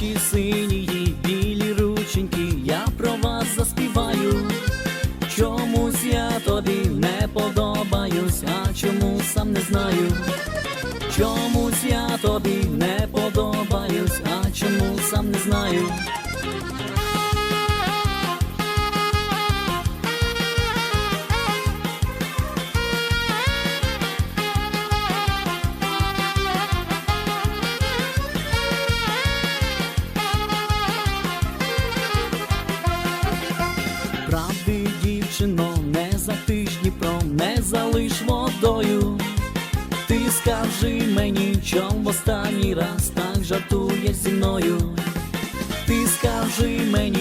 очі синії, білі рученьки, я про вас заспіваю. Чомусь я тобі не подобаюсь, а чому сам не знаю. Чомусь я тобі не подобаюсь, а чому сам не знаю. правди, дівчино, не за тижні про не залиш водою. Ти скажи мені, чом останній раз так жартує зі мною. Ти скажи мені.